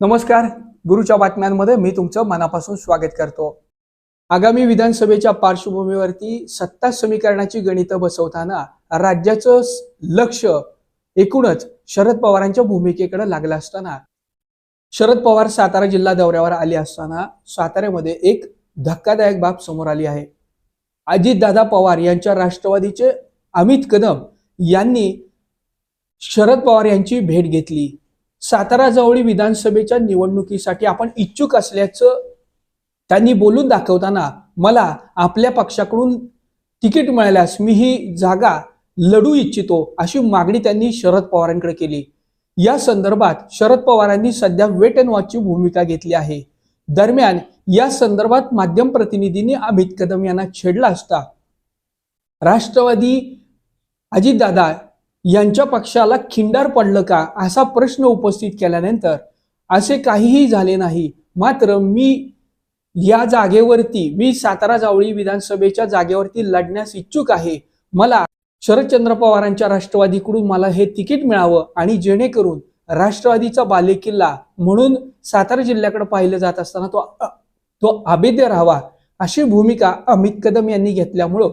नमस्कार गुरुच्या बातम्यांमध्ये मी तुमचं मनापासून स्वागत करतो. आगामी विधानसभेच्या पार्श्वभूमीवरती सत्ता समीकरणाची गणितं बसवताना राज्याचं लक्ष एकूणच शरद पवारांच्या भूमिकेकडे लागलं असताना शरद पवार सातारा जिल्हा दौऱ्यावर आले असताना साताऱ्यामध्ये एक धक्कादायक बाब समोर आली आहे. अजितदादा पवार यांच्या राष्ट्रवादीचे अमित कदम यांनी शरद पवार यांची भेट घेतली. सातारा जवळी विधानसभेच्या निवडणुकीसाठी आपण इच्छुक असल्याचं त्यांनी बोलून दाखवताना मला आपल्या पक्षाकडून तिकीट मिळाल्यास मी ही जागा लढू इच्छितो अशी मागणी त्यांनी शरद पवारांकडे केली. या संदर्भात शरद पवारांनी सध्या वेट अँड वॉचची भूमिका घेतली आहे. दरम्यान या संदर्भात माध्यम प्रतिनिधींनी अमित कदम यांना छेडला असता राष्ट्रवादी अजितदादा यांच्या पक्षाला खिंडार पडलं का असा प्रश्न उपस्थित केल्यानंतर असे काहीही झाले नाही. मात्र मी या जागेवरती मी सातारा जावळी विधानसभेच्या जागेवरती लढण्यास इच्छुक आहे. मला शरदचंद्र पवारांच्या राष्ट्रवादीकडून मला हे तिकीट मिळावं आणि जेणेकरून राष्ट्रवादीचा बालेकिल्ला म्हणून सातारा जिल्ह्याकडे पाहिलं जात असताना तो तो अभेद्य राहावा अशी भूमिका अमित कदम यांनी घेतल्यामुळं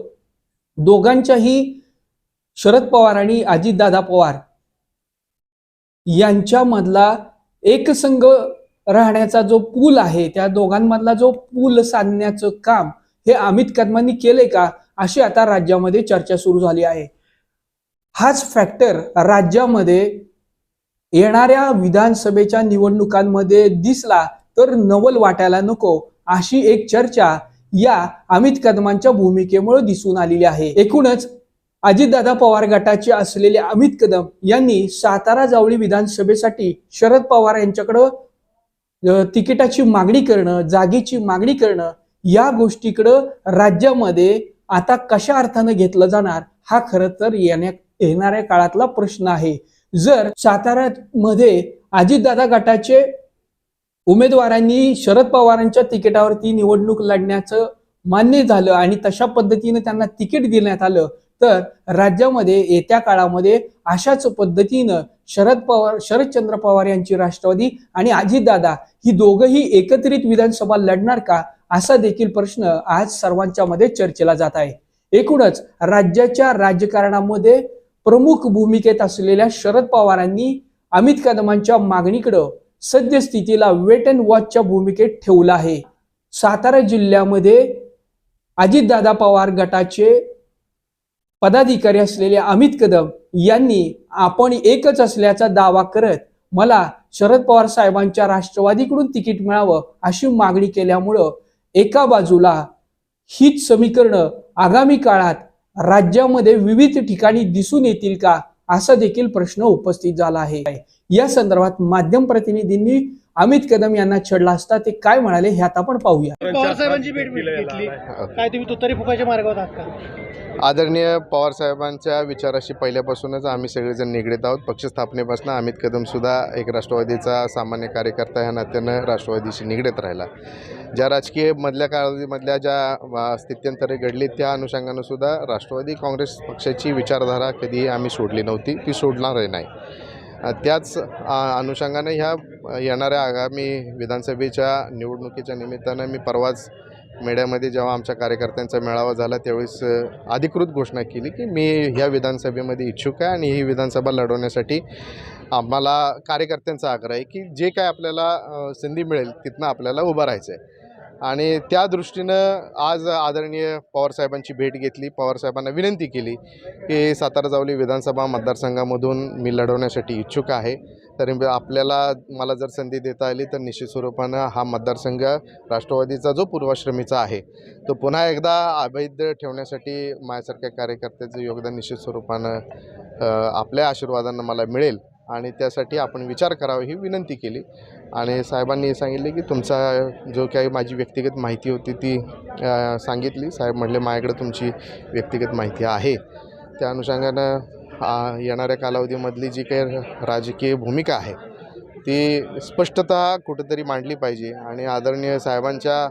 दोघांच्याही शरद पवार आणि अजितदादा पवार यांच्यामधला एकसंघ राहण्याचा जो पूल आहे त्या दोघांमधला जो पूल साधण्याचं काम हे अमित कदमांनी केले का अशी आता राज्यामध्ये चर्चा सुरू झाली आहे. हाच फॅक्टर राज्यामध्ये येणाऱ्या विधानसभेच्या निवडणुकांमध्ये दिसला तर नवल वाटायला नको अशी एक चर्चा या अमित कदमांच्या भूमिकेमुळे दिसून आलेली आहे. एकूणच अजितदादा पवार गटाचे असलेले अमित कदम यांनी सातारा जावळी विधानसभेसाठी शरद पवार यांच्याकडं तिकिटाची मागणी करणं जागेची मागणी करणं या गोष्टीकडं राज्यामध्ये आता कशा अर्थानं घेतलं जाणार हा खरं तर येण्या येणाऱ्या काळातला प्रश्न आहे. जर साताऱ्यामध्ये अजितदादा गटाचे उमेदवारांनी शरद पवारांच्या तिकिटावरती निवडणूक लढण्याचं मान्य झालं आणि तशा पद्धतीने त्यांना तिकीट देण्यात आलं तर राज्यामध्ये येत्या काळामध्ये अशाच पद्धतीनं शरद पवार शरदचंद्र पवार यांची राष्ट्रवादी आणि अजितदादा ही दोघंही एकत्रित विधानसभा लढणार का असा देखील प्रश्न आज सर्वांच्या मध्ये चर्चेला जात आहे. एकूणच राज्याच्या राजकारणामध्ये प्रमुख भूमिकेत असलेल्या शरद पवारांनी अमित कदमांच्या मागणीकडं सद्यस्थितीला वेट अँड वॉचच्या भूमिकेत ठेवलं आहे. सातारा जिल्ह्यामध्ये अजितदादा पवार गटाचे पदाधिकारी असलेले अमित कदम यांनी आपण एकच असल्याचा दावा करत मला शरद पवार साहेबांच्या राष्ट्रवादीकडून तिकीट मिळावं अशी मागणी केल्यामुळं एका बाजूला हीच समीकरणं आगामी काळात राज्यामध्ये विविध ठिकाणी दिसून येतील का असा देखील प्रश्न उपस्थित झाला आहे. या संदर्भात माध्यम प्रतिनिधींनी अमित कदम यांना छेडला असता ते काय म्हणाले हे आता आपण पाहूया. पवार साहेबांची भेट घेतली. काय तुम्ही तुतारी फुकायच्या मार्गावर आहात का? आदरणीय पवार साहेबांच्या विचाराशी पहिल्यापासूनच आम्ही सगळेजण निगडीत आहोत. पक्ष स्थापनेपासून अमित कदमसुद्धा एक राष्ट्रवादीचा सामान्य कार्यकर्ता ह्या नात्यानं राष्ट्रवादीशी निगडीत राहिला. ज्या राजकीय मधल्या काळामधल्या ज्या स्थित्यंतरे घडली त्या अनुषंगानं सुद्धा राष्ट्रवादी काँग्रेस पक्षाची विचारधारा कधीही आम्ही सोडली नव्हती. ती सोडणारही नाही. त्याच अनुषंगाने ह्या येणाऱ्या आगामी विधानसभेच्या निवडणुकीच्या निमित्तानं मी परवाच मीडियामध्ये जेव्हा आमच्या कार्यकर्त्यांचा मेळावा झाला त्यावेळेस अधिकृत घोषणा केली की मी ह्या विधानसभेमध्ये इच्छुक आहे आणि ही विधानसभा लढवण्यासाठी आम्हाला कार्यकर्त्यांचा आग्रह आहे की जे काय आपल्याला संधी मिळेल तिथनं आपल्याला उभं राहायचं आहे आणि त्या दृष्टीनं आज आदरणीय पवारसाहेबांची भेट घेतली. पवारसाहेबांना विनंती केली की सातारा जावली विधानसभा मतदारसंघामधून मी लढवण्यासाठी इच्छुक आहे. तरी आपल्याला मला जर संधी देता आली तर निश्चित स्वरूपानं हा मतदारसंघ राष्ट्रवादीचा जो पूर्वाश्रमीचा आहे तो पुन्हा एकदा अवैध ठेवण्यासाठी माझ्यासारख्या कार्यकर्त्याचं योगदान निश्चित स्वरूपानं आपल्या आशीर्वादानं मला मिळेल. आणि त्यासाठी आपण विचार करावा ही विनंती केली. आणि साहेबांनी सांगितले की तुमचा जो काही माझी व्यक्तिगत माहिती होती ती सांगितली. साहेब म्हटले माझ्याकडे तुमची व्यक्तिगत माहिती आहे. त्या अनुषंगानं येणाऱ्या कालावधीमधली जी काही राजकीय भूमिका आहे ती स्पष्टता कुठेतरी मांडली पाहिजे. आणि आदरणीय साहेबांच्या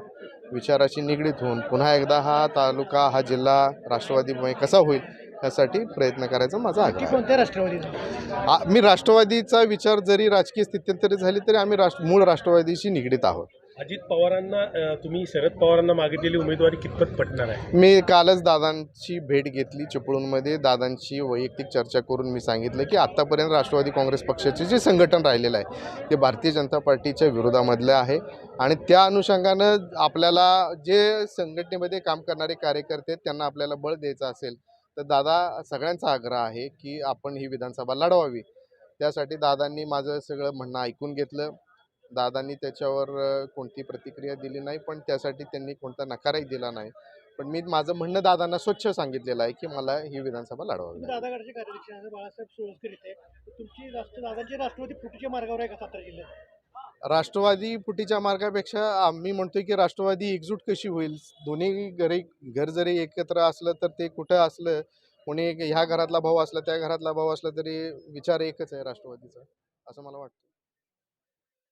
विचाराशी निगडीत होऊन पुन्हा एकदा हा तालुका हा जिल्हा राष्ट्रवादीमुळे कसा होईल यासाठी प्रयत्न करायचा माझा आग्रह आहे. कोणत्या राष्ट्रवादीचा आ- मी राष्ट्रवादीचा विचार जरी राजकीय स्थित्यंतरी झाली तरी आम्ही राष्ट्र मूळ राष्ट्रवादीशी निगडीत आहोत अजित पवारांना तुम्ही शरद पवारांना मागितलेली उमेदवारी कितपत पटणार आहे? मी कालच दादांची भेट घेतली चिपळूणमध्ये. दादांची वैयक्तिक चर्चा करून मी सांगितलं की आत्तापर्यंत राष्ट्रवादी काँग्रेस पक्षाचे जे संघटन राहिलेलं आहे ते भारतीय जनता पार्टीच्या विरोधामधलं आहे. आणि त्या अनुषंगानं आपल्याला जे संघटनेमध्ये काम करणारे कार्यकर्ते आहेत त्यांना आपल्याला बळ द्यायचं असेल तर दादा सगळ्यांचा आग्रह आहे की आपण ही विधानसभा लढवावी. त्यासाठी दादांनी माझं सगळं म्हणणं ऐकून घेतलं. दादांनी त्याच्यावर कोणती प्रतिक्रिया दिली नाही पण त्यासाठी त्यांनी कोणता नकारही दिला नाही. पण मी माझं म्हणणं दादांना स्वच्छ सांगितलेलं आहे की मला ही विधानसभा लढवावी कार्याध्यक्ष बाळासाहेब सोळसकर तुमची राष्ट्र दादांची राष्ट्रवादी फुटीच्या मार्गावर आहे का सातारा जिल्ह्यात? राष्ट्रवादी फुटीच्या मार्गापेक्षा आम्ही म्हणतोय की राष्ट्रवादी एकजूट कशी होईल? दोन्ही घरी घर जरी एकत्र असलं तर ते कुठं असलं? कोणी ह्या घरातला भाऊ असला त्या घरातला भाऊ असला तरी विचार एकच आहे राष्ट्रवादीचा असं मला वाटतं.